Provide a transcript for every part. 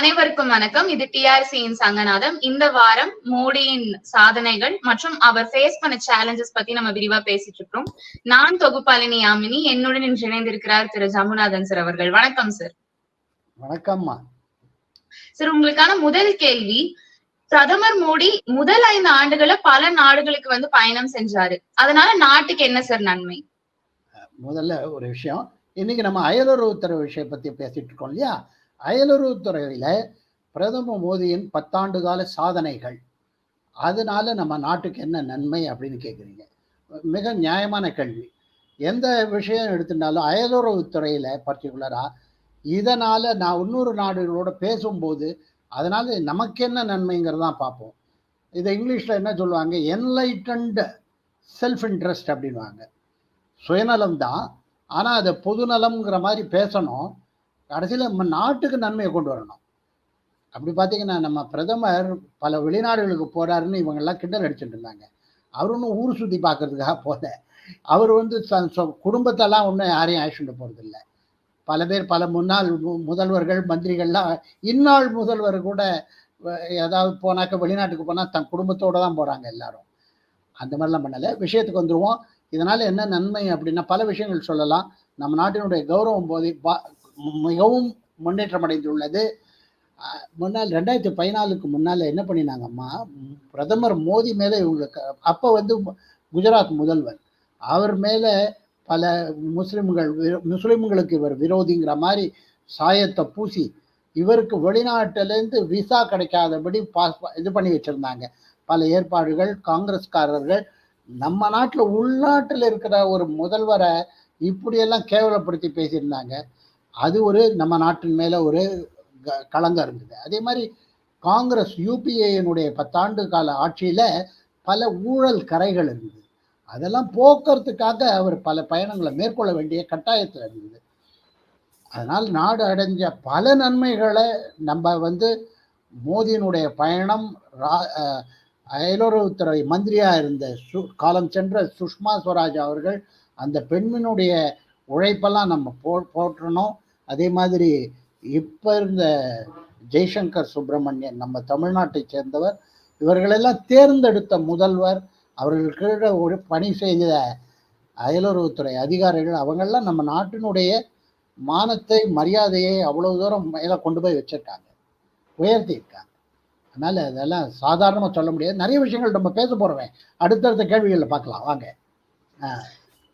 அனைவருக்கும் வணக்கம். இது டிஆர்சியின் சங்கநாதம். இந்த வாரம் மோடியின் சாதனைகள் மற்றும் அவர் ஃபேஸ் பண்ண சேலஞ்சஸ் பத்தி நம்ம விரிவா பேசிட்டு இருக்கோம் நான் தொகுப்பாளினி யாமினி. என்னுடன் இன்று இணைந்திருக்கிறார் திரு ஜமுநாதன் சார் அவர்கள். வணக்கம் சார் வணக்கம்மா. சார் உங்களுக்கான முதல் கேள்வி பிரதமர் மோடி முதல் ஐந்து ஆண்டுகள பல நாடுகளுக்கு வந்து பயணம் செஞ்சாரு. அதனால நாட்டுக்கு என்ன சார் நன்மை? முதல்ல ஒரு விஷயம். இன்னைக்கு நம்ம அயலுறவுத்துறை விஷயம் பத்தி பேசிட்டு இருக்கோம் இல்லையா? அயலுறவுத்துறையில் பிரதமர் மோடியின் பத்தாண்டு கால சாதனைகள். அதனால நம்ம நாட்டுக்கு என்ன நன்மை அப்படின்னு கேட்குறீங்க மிக நியாயமான கேள்வி. எந்த விஷயம் எடுத்துட்டாலும் அயலுறவுத்துறையில் பர்டிகுலராக இதனால் நான் இன்னொரு நாடுகளோட பேசும்போது அதனால் நமக்கு என்ன நன்மைங்கிறதான் பார்ப்போம். இதை இங்கிலீஷில் என்ன சொல்லுவாங்க? என்லைட்டன்டு செல்ஃப் இன்ட்ரெஸ்ட் அப்படின்வாங்க சுயநலம் தான். ஆனால் அதை பொதுநலம்ங்கிற மாதிரி பேசணும். கடைசியில் நம்ம நாட்டுக்கு நன்மையை கொண்டு வரணும். அப்படி பார்த்தீங்கன்னா நம்ம பிரதமர் பல வெளிநாடுகளுக்கு போறாருன்னு இவங்கெல்லாம் கிண்டல் அடிச்சுட்டு இருந்தாங்க. அவர் ஒன்றும் ஊர் சுற்றி பார்க்கறதுக்காக போல அவர் வந்து தன் குடும்பத்தெல்லாம் ஒன்றும் யாரையும் அழைச்சிட்டு போகிறது இல்லை. பல பேர் பல முன்னாள் முதல்வர்கள் மந்திரிகள்லாம் இந்நாள் முதல்வர் கூட ஏதாவது போனாக்க வெளிநாட்டுக்கு போனால் தன் குடும்பத்தோடு தான் போகிறாங்க எல்லாரும். அந்த மாதிரிலாம் பண்ணலை. விஷயத்துக்கு வந்துடுவோம் இதனால் என்ன நன்மை அப்படின்னா பல விஷயங்கள் சொல்லலாம். நம்ம நாட்டினுடைய கௌரவம் போதி பா- மிகவும் முன்னேற்றம் அடைந்துள்ளது. முன்னால் ரெண்டாயிரத்தி பதினாலுக்கு முன்னால் என்ன பண்ணினாங்கம்மா? பிரதமர் மோடி மேலே இவங்களுக்கு அப்போ வந்து குஜராத் முதல்வர். அவர் மேலே பல முஸ்லிம்கள் முஸ்லிம்களுக்கு இவர் விரோதிங்கிற மாதிரி சாயத்தை பூசி இவருக்கு வெளிநாட்டிலேருந்து விசா கிடைக்காதபடி பாஸ் இது பண்ணி வச்சுருந்தாங்க. பல ஏற்பாடுகள் காங்கிரஸ்காரர்கள் நம்ம நாட்டில் உள்நாட்டில் இருக்கிற ஒரு முதல்வரை இப்படியெல்லாம் கேவலப்படுத்தி பேசியிருந்தாங்க. அது ஒரு நம்ம நாட்டின் மேலே ஒரு க- களங்கம் இருந்தது. அதே மாதிரி காங்கிரஸ் யூபிஏனுடைய பத்தாண்டு கால ஆட்சியில் பல ஊழல் கரைகள் இருந்தது. அதெல்லாம் போக்குறதுக்காக அவர் பல பயணங்களை மேற்கொள்ள வேண்டிய கட்டாயத்தில் இருந்தது. அதனால் நாடு அடைஞ்ச பல நன்மைகளை நம்ம வந்து மோதியினுடைய பயணம் ரா- அயலுறவுத்துறை மந்திரியாக இருந்த சு காலம் சென்ற சுஷ்மா ஸ்வராஜ் அவர்கள் அந்த பெண்ணினுடைய உழைப்பெல்லாம் நம்ம போ போற்றணும். அதே மாதிரி இப்போ இருந்த ஜெய்சங்கர் சுப்பிரமணியன் நம்ம தமிழ்நாட்டை சேர்ந்தவர் இவர்களெல்லாம் தேர்ந்தெடுத்த முதல்வர். அவர்கள் ஒரு பணி செய்த அயலுறவுத்துறை அதிகாரிகள் அவங்கெல்லாம் நம்ம நாட்டினுடைய மானத்தை மரியாதையை அவ்வளவு தூரம் மேலே கொண்டு போய் வச்சிருக்காங்க. உயர்த்தி இருக்காங்க அதெல்லாம் சாதாரணமாக சொல்ல முடியாது. நிறைய விஷயங்கள் நம்ம பேச போறோமே. அடுத்தடுத்த கேள்விகளில் பார்க்கலாம். வாங்க.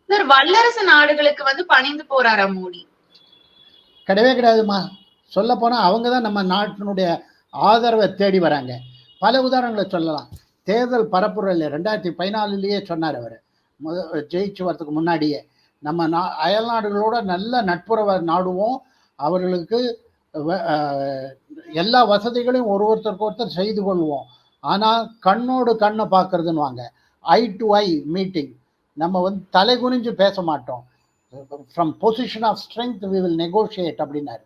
சார் வல்லரசு நாடுகளுக்கு வந்து பணிந்து போறாரா மோடி? கிடையவே கிடையாதுமா. சொல்ல போனால் அவங்க தான் நம்ம நாட்டினுடைய ஆதரவை தேடி வராங்க. பல உதாரணங்களை சொல்லலாம். தேர்தல் பரப்புரையில் ரெண்டாயிரத்தி பதினாலுலேயே சொன்னார் அவர். ஜெயிச்சு வரதுக்கு முன்னாடியே. நம்ம நா அயல் நாடுகளோட நல்ல நட்புறவை நாடுவோம். அவர்களுக்கு எல்லா வசதிகளையும் ஒரு ஒருத்தருக்கு ஒருத்தர் செய்து கொள்வோம். ஆனால் கண்ணோடு கண்ணை பார்க்கறதுன்னுவாங்க. ஐ டு ஐ மீட்டிங். நம்ம வந்து தலை குனிஞ்சு பேச மாட்டோம் from position of strength we will negotiate அப்படின்னாரு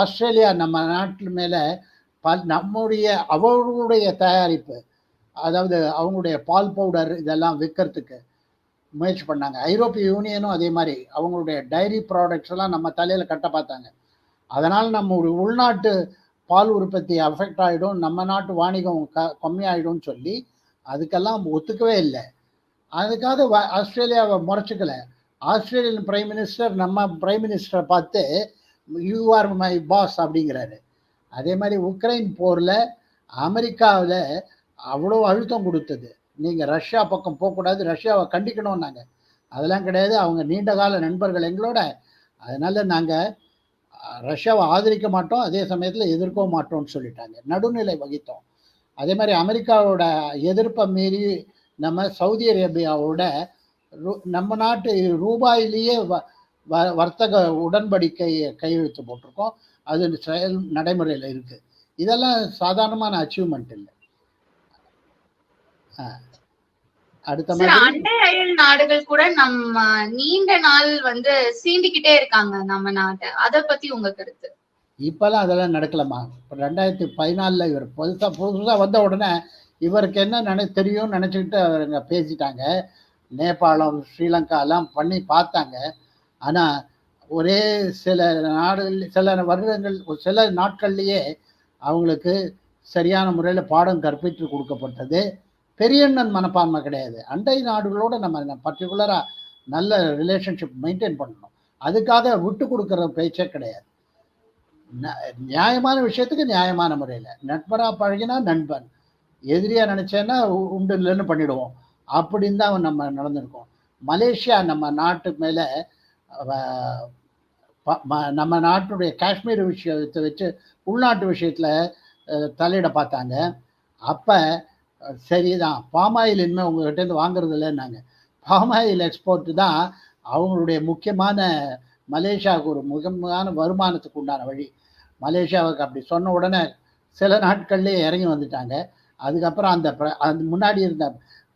ஆஸ்திரேலியா நம்ம நாட்டு மேலே பல் நம்முடைய அவர்களுடைய தயாரிப்பு அதாவது அவங்களுடைய பால் பவுடர் இதெல்லாம் விற்கிறதுக்கு முயற்சி பண்ணாங்க. ஐரோப்பிய யூனியனும் அதே மாதிரி அவங்களுடைய டைரி ப்ராடக்ட்ஸ் எல்லாம் நம்ம தலையில் கட்ட பார்த்தாங்க. அதனால் நம்ம ஒரு உள்நாட்டு பால் உற்பத்தி அஃபெக்ட் ஆகிடும் நம்ம நாட்டு வாணிகம் க கம்மியாயிடும்னு சொல்லி அதுக்கெல்லாம் ஒத்துக்கவே இல்லை. அதுக்காக வ- ஆஸ்திரேலியாவை முறைச்சிக்கல. ஆஸ்திரேலியன் பிரைம் மினிஸ்டர் நம்ம பிரைம் மினிஸ்டரை பார்த்து யூ ஆர் மை பாஸ் அப்படிங்கிறாரு. அதே மாதிரி உக்ரைன் போரில் அமெரிக்காவில் அவ்வளோ அழுத்தம் கொடுத்தது. நீங்கள் ரஷ்யா பக்கம் போகக்கூடாது ரஷ்யாவை கண்டிக்கணும்னாங்க. அதெல்லாம் கிடையாது. அவங்க நீண்ட கால நண்பர்கள் எங்களோட. அதனால் நாங்கள் ரஷ்யாவை ஆதரிக்க மாட்டோம் அதே சமயத்தில் எதிர்க்கவும் மாட்டோம்னு சொல்லிட்டாங்க. நடுநிலை வகித்தோம். அதே மாதிரி அமெரிக்காவோட எதிர்ப்பை மீறி நம்ம சவுதி அரேபியாவோட நம்ம நாட்டு ரூபாயிலேயே வ- வர்த்தக உடன்படிக்கை கையெழுத்து போட்டிருக்கோம். அது செயல் நடைமுறையில் இருக்கு. இதெல்லாம் சாதாரணமான அச்சீவ்மெண்ட் இல்லை. அடுத்த அண்டை அயல் நாடுகள் கூட நம்ம நீண்ட நாள் வந்து சீண்டிக்கிட்டே இருக்காங்க நம்ம நாட்டை. அத பத்தி உங்க கருத்து? இப்பெல்லாம் அதெல்லாம் நடக்கலம்மா. இப்போ ரெண்டாயிரத்தி பதினாலில் இவர் புதுசாக புதுசாக வந்த உடனே இவருக்கு என்ன நினை தெரியும்னு நினச்சிக்கிட்டு அவருங்க பேசிட்டாங்க. நேபாளம் ஸ்ரீலங்கா எல்லாம் பண்ணி பார்த்தாங்க. ஆனால் ஒரே சில நாடு சில வருடங்கள் சில நாட்கள்லேயே அவங்களுக்கு சரியான முறையில் பாடம் கற்பித்து கொடுக்கப்பட்டது. பெரியண்ணன் மனப்பான்மை கிடையாது. அண்டை நாடுகளோடு நம்ம பர்டிகுலராக நல்ல ரிலேஷன்ஷிப் மெயின்டைன் பண்ணணும். அதுக்காக விட்டு கொடுக்குற பேச்சே கிடையாது. நியாயமான விஷயத்துக்கு நியாயமான முறையில். நண்பராக பழகினா நண்பன். எதிரியா நினைச்சேன்னா உண்டு இல்லைன்னு பண்ணிடுவோம். அப்படின்னு தான் நம்ம நடந்திருக்கோம். மலேசியா நம்ம நாட்டு மேலே நம்ம நாட்டுடைய காஷ்மீர் விஷயத்தை வச்சு உள்நாட்டு விஷயத்தில் தலையிட பார்த்தாங்க. அப்போ சரிதான் பாமாயில் இனிமேல் உங்ககிட்டேருந்து வாங்குறது இல்லைன்னாங்க. பாமாயில் எக்ஸ்போர்ட் தான் அவங்களுடைய முக்கியமான மலேசியாவுக்கு ஒரு முக்கியமான வருமானத்துக்கு உண்டான வழி. மலேசியாவுக்கு அப்படி சொன்ன உடனே சில நாட்கள்லேயே இறங்கி வந்துட்டாங்க. அதுக்கப்புறம் அந்த அந்த முன்னாடி இருந்த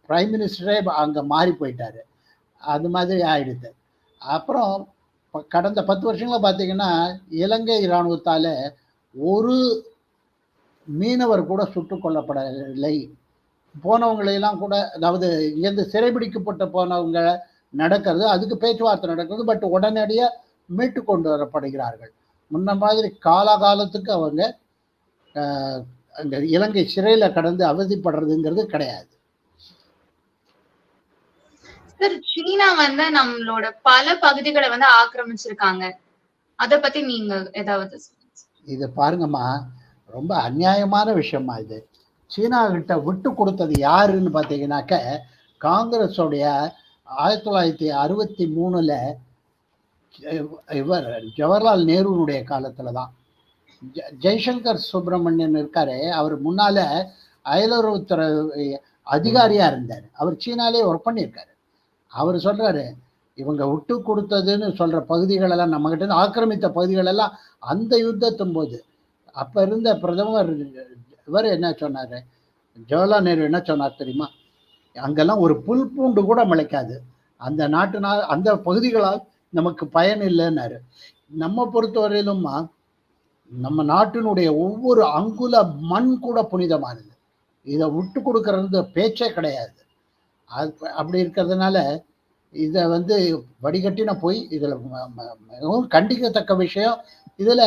பிரைம் மினிஸ்டரே அங்கே மாறி போயிட்டார். அது மாதிரி ஆயிடுது. அப்புறம் கடந்த பத்து வருஷங்களில் பார்த்தீங்கன்னா இலங்கை இராணுவத்தால் ஒரு மீனவர் கூட சுட்டு கொல்லப்படவில்லை போனவங்களையெல்லாம் கூட அதாவது இங்கேருந்து சிறைபிடிக்கப்பட்டு போனவங்க நடக்கிறது அதுக்கு பேச்சுவார்த்தை நடக்கிறது பட் உடனடியாக மீட்டு கொண்டு வரப்படுகிறார்கள். முன்ன மாதிரி காலாகாலத்துக்கு அவங்க அங்க இலங்கை சிறையில் கடந்து அவதிப்படுறதுங்கிறது கிடையாது. சார் சீனா வந்து நம்மளோட பல பகுதிகளை வந்து ஆக்கிரமிச்சிருக்காங்க. அத பத்தி நீங்க ஏதாவது. இது பாருங்கம்மா ரொம்ப அநியாயமான விஷயமா இது. சீனா கிட்ட விட்டு கொடுத்தது யாருன்னு பார்த்தீங்கன்னாக்க காங்கிரஸோடைய ஆயிரத்தி தொள்ளாயிரத்தி அறுபத்தி மூணுல இவர் ஜவஹர்லால் நேருனுடைய காலத்துல தான் ஜெய்சங்கர் சுப்பிரமணியன் இருக்காரு. அவர் முன்னால அயலுறவுத்துறை அதிகாரியா இருந்தார். அவர் சீனாலே ஒர்க் பண்ணியிருக்காரு. அவர் சொல்றாரு இவங்க விட்டு கொடுத்ததுன்னு சொல்ற பகுதிகளெல்லாம் நம்ம கிட்ட ஆக்கிரமித்த பகுதிகளெல்லாம் அந்த யுத்தத்தும் போது. அப்ப இருந்த பிரதமர் இவர் என்ன சொன்னாரு? ஜவஹர்லால் நேரு என்ன சொன்னார் தெரியுமா? அங்கெல்லாம் ஒரு புல் பூண்டு கூட முளைக்காது. அந்த நாட்டினால் அந்த பகுதிகளால் நமக்கு பயன் இல்லைன்னாரு. நம்ம பொறுத்தவரையிலும்மா நம்ம நாட்டினுடைய ஒவ்வொரு அங்குல மண் கூட புனிதமானது. இதை விட்டு கொடுக்கறது பேச்சே கிடையாது. அது அப்படி இருக்கிறதுனால இதை வந்து வடிகட்டின போய் இதில் மிகவும் கண்டிக்கத்தக்க விஷயம். இதில்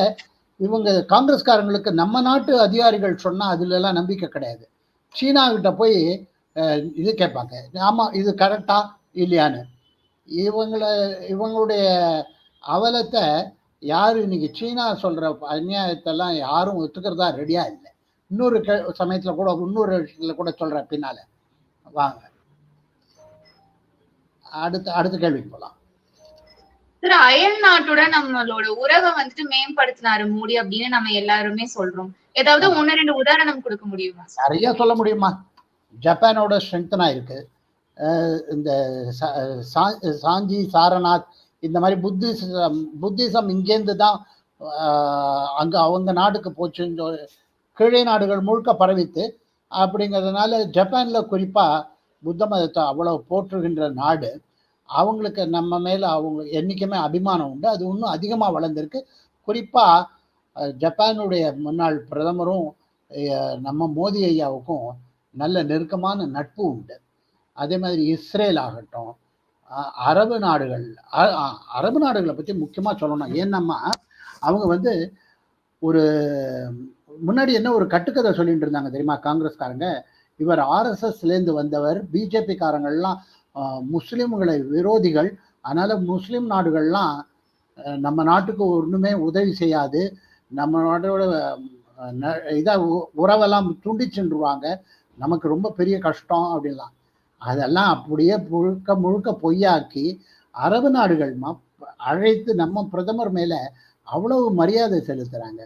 இவங்க காங்கிரஸ்காரங்களுக்கு நம்ம நாட்டு அதிகாரிகள் சொன்னால் அதுலலாம் நம்பிக்கை கிடையாது. சீனாக்கிட்ட போய் இது கேட்பாங்க. ஆமாம் இது கரெக்டா இல்லையான்னு. இவங்களை இவங்களுடைய அவலத்தை யார் இன்னைக்கு சீனா சொல்கிற அநியாயத்தெல்லாம் யாரும் ஒத்துக்கிறதா ரெடியாக இல்லை. இன்னொரு கே சமயத்தில் கூட இன்னொரு விஷயத்தில் கூட சொல்கிறேன் பின்னால். வாங்க. அடுத்த அடுத்த கேள்விக்கு போகலாம் சார் அயல் நாட்டுடன் நம்மளோட உறவை வந்துட்டு மேம்படுத்தினாரு மோடி அப்படின்னு நம்ம எல்லாருமே சொல்றோம். ஏதாவது ஒன்னு ரெண்டு உதாரணம் கொடுக்க முடியுமா? நிறைய சொல்ல முடியுமா? ஜப்பானோட ஸ்ட்ரென்த்தனாக இருக்கு. அஹ் இந்த சாஞ்சி சாரநாத் இந்த மாதிரி புத்திசம் புத்திசம் இங்கேருந்து தான் அங்கே அவங்க நாட்டுக்கு போச்சுன்னு கீழே நாடுகள் முழுக்க பரவித்து அப்படிங்கிறதுனால ஜப்பானில் குறிப்பாக புத்த மதத்தை அவ்வளோ போற்றுகின்ற நாடு அவங்களுக்கு நம்ம மேலே அவங்க என்னைக்குமே அபிமானம் உண்டு அது இன்னும் அதிகமாக வளர்ந்துருக்கு. குறிப்பாக ஜப்பானுடைய முன்னாள் பிரதமரும் நம்ம மோடி ஐயாவுக்கும் நல்ல நெருக்கமான நட்பு உண்டு. அதே மாதிரி இஸ்ரேல் ஆகட்டும் அரபு நாடுகள் அ- அரபு நாடுகளை பற்றி முக்கியமாக சொல்லணும். ஏன்னம்மா அவங்க வந்து ஒரு முன்னாடி என்ன ஒரு கட்டுக்கதை சொல்லிட்டு இருந்தாங்க தெரியுமா? காங்கிரஸ்காரங்க இவர் ஆர்எஸ்எஸ்லேருந்து வந்தவர் பிஜேபிக்காரங்கள்லாம் முஸ்லீம்களை விரோதிகள் அதனால் முஸ்லீம் நாடுகள்லாம் நம்ம நாட்டுக்கு ஒன்றுமே உதவி செய்யாது நம்ம நாட்டோட அஹ், ந- உ- உறவெல்லாம் துண்டிச்சுருவாங்க நமக்கு ரொம்ப பெரிய கஷ்டம் அப்படின்லாம். அதெல்லாம் அப்படியே முழுக்க முழுக்க பொய்யாக்கி அரபு நாடுகள் ம- அழைத்து நம்ம பிரதமர் மேலே அவ்வளவு மரியாதை செலுத்துகிறாங்க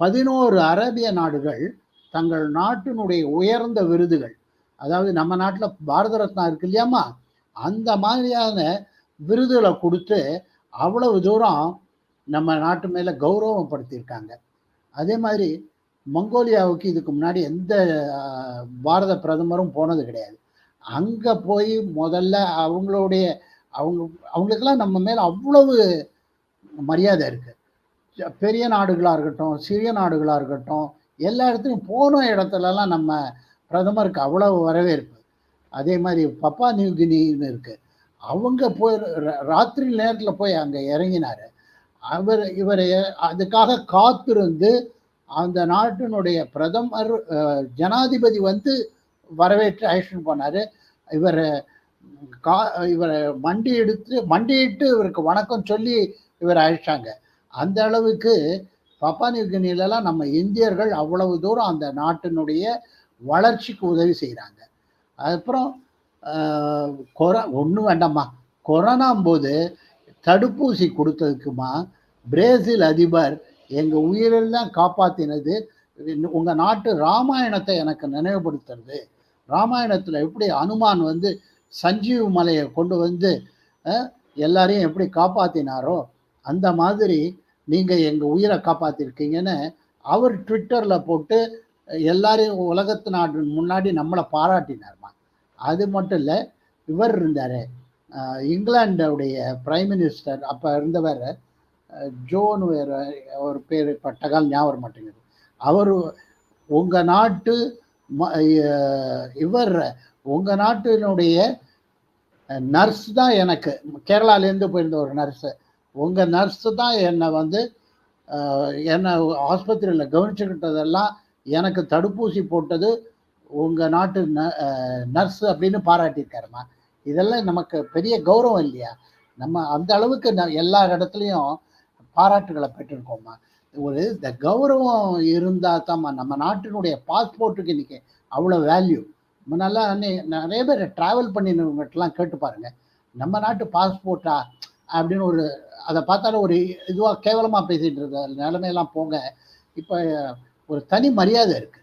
பதினோரு அரேபிய நாடுகள் தங்கள் நாட்டினுடைய உயர்ந்த விருதுகள். அதாவது நம்ம நாட்டில் பாரத ரத்னா இருக்கு இல்லையாம்மா? அந்த மாதிரியான விருதுகளை கொடுத்து அவ்வளவு தூரம் நம்ம நாட்டு மேலே கௌரவப்படுத்தியிருக்காங்க. அதே மாதிரி மங்கோலியாவுக்கு இதுக்கு முன்னாடி எந்த பாரத பிரதமரும் போனது கிடையாது. அங்கே போய் முதல்ல அவங்களுடைய அவங்க அவங்களுக்கெல்லாம் நம்ம மேலே அவ்வளவு மரியாதை இருக்குது பெரிய நாடுகளாக இருக்கட்டும் சிறிய நாடுகளாக இருக்கட்டும் எல்லா இடத்துலையும் போன இடத்துலலாம் நம்ம பிரதமருக்கு அவ்வளவு வரவேற்பு. அதே மாதிரி பப்பா நியூ கினின்னு இருக்குது அவங்க போய் ராத்திரி நேரத்தில் போய் அங்கே இறங்கினார். அவர் இவர் அதுக்காக காத்திருந்து அந்த நாட்டினுடைய பிரதமர் ஜனாதிபதி வந்து வரவேற்று அழைச்சிட்டு போனார். இவர் கா இவரை மண்டி எடுத்து மண்டியிட்டு இவருக்கு வணக்கம் சொல்லி இவர் அழைச்சாங்க. அந்த அளவுக்கு பப்பா நியூகினிலலாம் நம்ம இந்தியர்கள் அவ்வளவு தூரம் அந்த நாட்டினுடைய வளர்ச்சிக்கு உதவி செய்கிறாங்க அதுக்கப்புறம் கொர ஒன்றும் வேண்டாம்மா. கொரோனா போது தடுப்பூசி கொடுத்ததுக்குமா பிரேசில் அதிபர் எங்கள் உயிரெல்லாம் காப்பாற்றினது உங்கள் நாட்டு ராமாயணத்தை எனக்கு நினைவுபடுத்துறது. ராமாயணத்தில் எப்படி அனுமான் வந்து சஞ்சீவ் மலையை கொண்டு வந்து எல்லாரையும் எப்படி காப்பாத்தினாரோ அந்த மாதிரி நீங்கள் எங்கள் உயிரை காப்பாத்திருக்கீங்கன்னு அவர் ட்விட்டரில் போட்டு எல்லாரையும் உலகத்து நாடு முன்னாடி நம்மளை பாராட்டினார்மா. அது மட்டும் இல்லை இவர் இருந்தார். இங்கிலாண்டோடைய பிரைம் மினிஸ்டர் அப்போ இருந்தவர் ஜோன் வேறு ஒரு பேர் பட்டகால் ஞாபகம் மாட்டேங்குது அவர் உங்கள் நாட்டு இவர் உங்கள் நாட்டினுடைய நர்ஸ் தான் எனக்கு. கேரளாலேருந்து போயிருந்த ஒரு நர்ஸு. உங்கள் நர்ஸு தான் என்னை வந்து என்னை ஆஸ்பத்திரியில் கவனிச்சுக்கிட்டதெல்லாம் எனக்கு தடுப்பூசி போட்டது உங்கள் நாட்டு ந நர்ஸ் அப்படின்னு பாராட்டியிருக்காருமா? இதெல்லாம் நமக்கு பெரிய கௌரவம் இல்லையா? நம்ம அந்த அளவுக்கு ந- எல்லா இடத்துலையும் பாராட்டுகளை பெற்றிருக்கோம்மா ஒரு இந்த கௌரவம் இருந்தால் தான் நம்ம நாட்டினுடைய பாஸ்போர்ட்டுக்கு இன்னைக்கு அவ்வளோ வேல்யூ முன்னெல்லாம் நிறைய பேர் ட்ராவல் பண்ணினவங்ககிட்டலாம் கேட்டு பாருங்க. நம்ம நாட்டு பாஸ்போர்ட்டா அப்படின்னு ஒரு அதை பார்த்தாலும் ஒரு இதுவாக கேவலமாக பேசிட்டு இருக்க நிலைமையெல்லாம் போங்க. இப்போ ஒரு தனி மரியாதை இருக்குது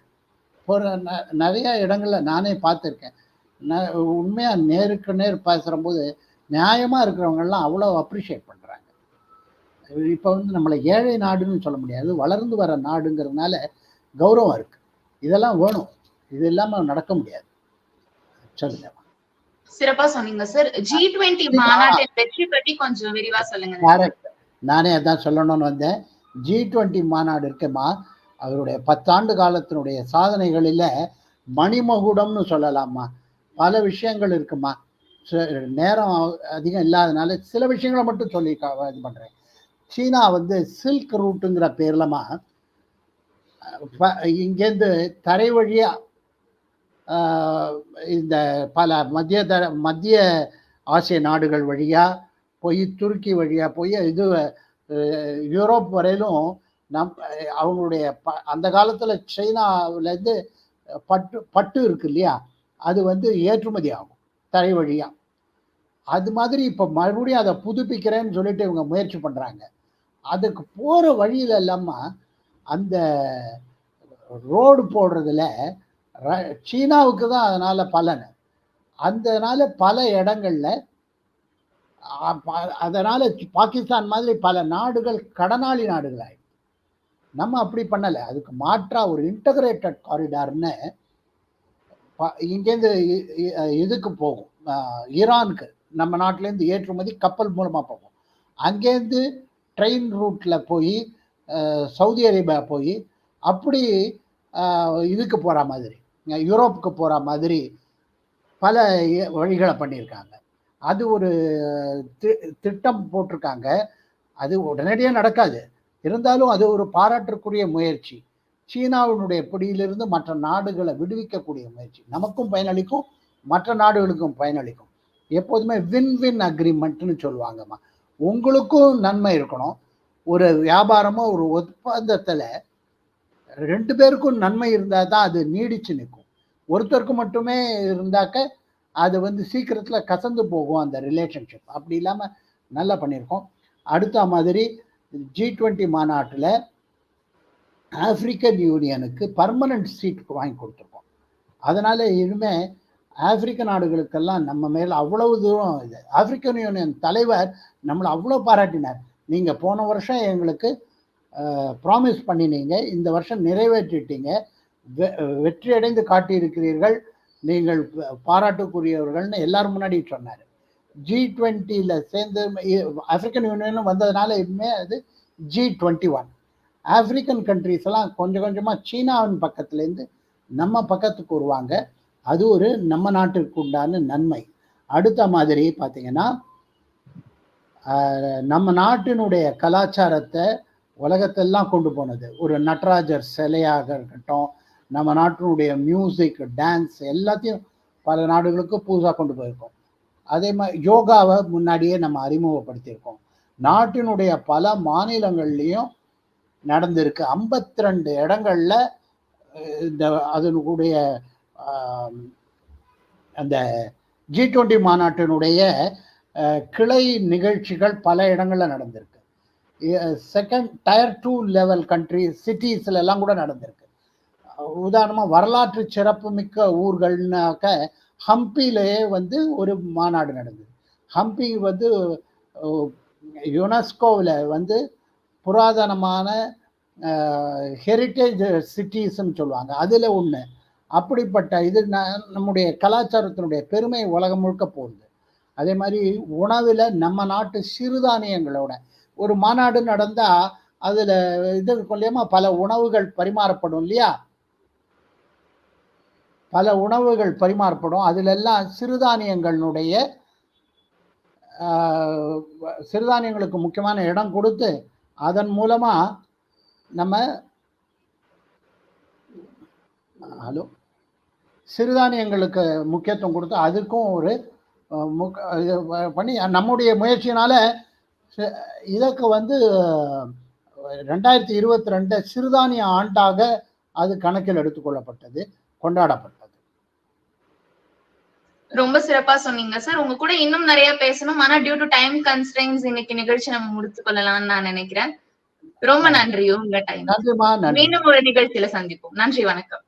ஒரு ந- நிறைய இடங்களில் நானே பார்த்துருக்கேன். ந உண்மையாக நேருக்கு நேர் பேசுகிறம்போது நியாயமாக இருக்கிறவங்கெல்லாம் அவ்வளோ அப்ரிஷியேட் பண்ண இப்போ வந்து நம்மளை ஏழை நாடுன்னு சொல்ல முடியாது. வளர்ந்து வர நாடுங்கிறதுனால கௌரவம் இருக்கு. இதெல்லாம் வேணும். இது இல்லாமல் நடக்க முடியாது. சொல்லுங்க. சிறப்பா சொன்னீங்க சார் ஜி டுவெண்ட்டி மாநாட்டின் வெற்றி பற்றி கொஞ்சம் விரிவா சொல்லுங்க. கரெக்ட் நானே அதான் சொல்லணும்னு வந்தேன். ஜி டுவெண்ட்டி மாநாடு இருக்குமா? அவருடைய பத்தாண்டு காலத்தினுடைய சாதனைகளில் மணிமகுடம்னு சொல்லலாமா? பல விஷயங்கள் இருக்குமா? நேரம் அதிகம் இல்லாதனால சில விஷயங்களை மட்டும் சொல்லி இது பண்ணுறேன் சீனா வந்து சில்க் ரூட்டுங்கிற பேர்லமா இங்கேருந்து தரை வழியாக இந்த பல மத்திய தர மத்திய ஆசிய நாடுகள் வழியாக போய் துருக்கி வழியாக போய் இது யூரோப் வரையிலும் நம் அவங்களுடைய ப அந்த காலத்தில் சைனாவிலேருந்து பட்டு பட்டு இருக்கு இல்லையா? அது வந்து ஏற்றுமதி ஆகும் தரை வழியாக அது மாதிரி இப்போ மறுபடியும் அதை புதுப்பிக்கிறேன்னு சொல்லிட்டு இவங்க முயற்சி பண்ணுறாங்க அதுக்கு போகிற வழியில இல்லாமல் அந்த ரோடு போடுறதுல ர- சீனாவுக்கு தான் அதனால் பலன். அதனால பல இடங்களில் அதனால் பாகிஸ்தான் மாதிரி பல நாடுகள் கடனாளி நாடுகளாய் நம்ம அப்படி பண்ணலை. அதுக்கு மாற்றாக ஒரு இன்டகிரேட்டட் காரிடார்னு ப- இங்கேருந்து இதுக்கு போகும். ஈரானுக்கு நம்ம நாட்டிலேருந்து ஏற்றுமதி கப்பல் மூலமாக போகும். அங்கேருந்து ட்ரெயின் ரூட்டில் போய் சவுதி அரேபியா போய் அப்படி இதுக்கு போகிற மாதிரி யூரோப்புக்கு போகிற மாதிரி பல வழிகளை பண்ணியிருக்காங்க. அது ஒரு தி- திட்டம் போட்டிருக்காங்க. அது உடனடியாக நடக்காது. இருந்தாலும் அது ஒரு பாராட்டுக்குரிய முயற்சி. சீனாவினுடைய பிடியிலிருந்து மற்ற நாடுகளை விடுவிக்கக்கூடிய முயற்சி. நமக்கும் பயனளிக்கும் மற்ற நாடுகளுக்கும் பயனளிக்கும். எப்போதுமே வின் வின் அக்ரிமெண்ட்னு சொல்லுவாங்கம்மா. உங்களுக்கும் நன்மை இருக்கணும். ஒரு வியாபாரமோ ஒரு ஒப்பந்தத்தில் ரெண்டு பேருக்கும் நன்மை இருந்தால் தான் அது நீடிச்சு நிற்கும் ஒருத்தருக்கு மட்டுமே இருந்தாக்க அது வந்து சீக்கிரத்தில் கசந்து போகும் அந்த ரிலேஷன்ஷிப் அப்படி இல்லாமல் நல்லா பண்ணியிருக்கோம். அடுத்த மாதிரி ஜி டுவெண்ட்டி மாநாட்டில் ஆப்பிரிக்கன் யூனியனுக்கு பர்மனன்ட் சீட் வாங்கி கொடுத்துருக்கோம். அதனால் இனிமேல் ஆப்பிரிக்க நாடுகளுக்கெல்லாம் நம்ம மேல் அவ்வளவு தூரம் இது. ஆப்பிரிக்கன் யூனியன் தலைவர் நம்மளை அவ்வளோ பாராட்டினார். நீங்கள் போன வருஷம் எங்களுக்கு ப்ராமிஸ் பண்ணினீங்க. இந்த வருஷம் நிறைவேற்றிட்டீங்க. வெ- வெற்றி அடைந்து காட்டியிருக்கிறீர்கள். நீங்கள் பாராட்டுக்குரியவர்கள்னு எல்லாரும் முன்னாடி சொன்னார். ஜி டுவெண்ட்டியில் சேர்ந்து ஆப்பிரிக்கன் யூனியனும் வந்ததுனால இனிமே அது G twenty one African countries எல்லாம் கொஞ்சம் கொஞ்சமாக சீனாவின் பக்கத்துலேருந்து நம்ம பக்கத்துக்கு வருவாங்க. அது ஒரு நம்ம நாட்டிற்கு உண்டான நன்மை. அடுத்த மாதிரி பார்த்தீங்கன்னா நம்ம நாட்டினுடைய கலாச்சாரத்தை உலகத்தெல்லாம் கொண்டு போனது. ஒரு நடராஜர் சிலையாக இருக்கட்டும் நம்ம நாட்டினுடைய மியூசிக் டான்ஸ் எல்லாத்தையும் பல நாடுகளுக்கு புதுசாக கொண்டு போயிருக்கோம். அதே மாதிரி யோகாவை முன்னாடியே நம்ம அறிமுகப்படுத்தியிருக்கோம். நாட்டினுடைய பல மாநிலங்கள்லையும் நடந்திருக்கு. 52 ரெண்டு இடங்கள்ல இந்த அதனுடைய அந்த ஜி டுவெண்ட்டி மாநாட்டினுடைய கிளை நிகழ்ச்சிகள் பல இடங்களில் நடந்திருக்கு. Second tier two level country சிட்டிஸ்ல எல்லாம் கூட நடந்திருக்கு. உதாரணமாக வரலாற்று சிறப்புமிக்க ஊர்கள்னாக்க ஹம்பிலேயே வந்து ஒரு மாநாடு நடந்தது. ஹம்பி வந்து யுனெஸ்கோவில் வந்து புராதனமான ஹெரிட்டேஜ் சிட்டிஸ்ன்னு சொல்லுவாங்க. அதில் ஒன்று அப்படிப்பட்ட இது ந- நம்முடைய கலாச்சாரத்தினுடைய பெருமை உலகம் முழுக்க போகுது. அதே மாதிரி உணவில் நம்ம நாட்டு சிறுதானியங்களோட ஒரு மாநாடு நடந்தால் அதில் இது இருக்கும் பல உணவுகள் பரிமாறப்படும் இல்லையா? பல உணவுகள் பரிமாறப்படும். அதிலெல்லாம் சிறுதானியங்களுடைய சிறுதானியங்களுக்கு முக்கியமான இடம் கொடுத்து அதன் மூலமாக நம்ம ஹலோ? சிறுதானியங்களுக்கு முக்கியத்துவம் கொடுத்து அதுக்கும் ஒரு பண்ணி நம்முடைய முயற்சியினால இதற்கு வந்து ரெண்டாயிரத்தி இருபத்தி ரெண்டு சிறுதானிய ஆண்டாக அது கணக்கில் எடுத்துக்கொள்ளப்பட்டது கொண்டாடப்பட்டது. ரொம்ப சிறப்பா சொன்னீங்க சார். உங்க கூட இன்னும் நிறைய பேசணும். ஆனா டியூ டு டைம் கன்ஸ்ட்ரெயின்ஸ் இன்னைக்கு நிகழ்ச்சி நம்ம முடித்துக் கொள்ளலாம்னு நான் நினைக்கிறேன். ரொம்ப நன்றி. உங்க டைம் மீண்டும் ஒரு நிகழ்ச்சியில சந்திப்போம். நன்றி வணக்கம்.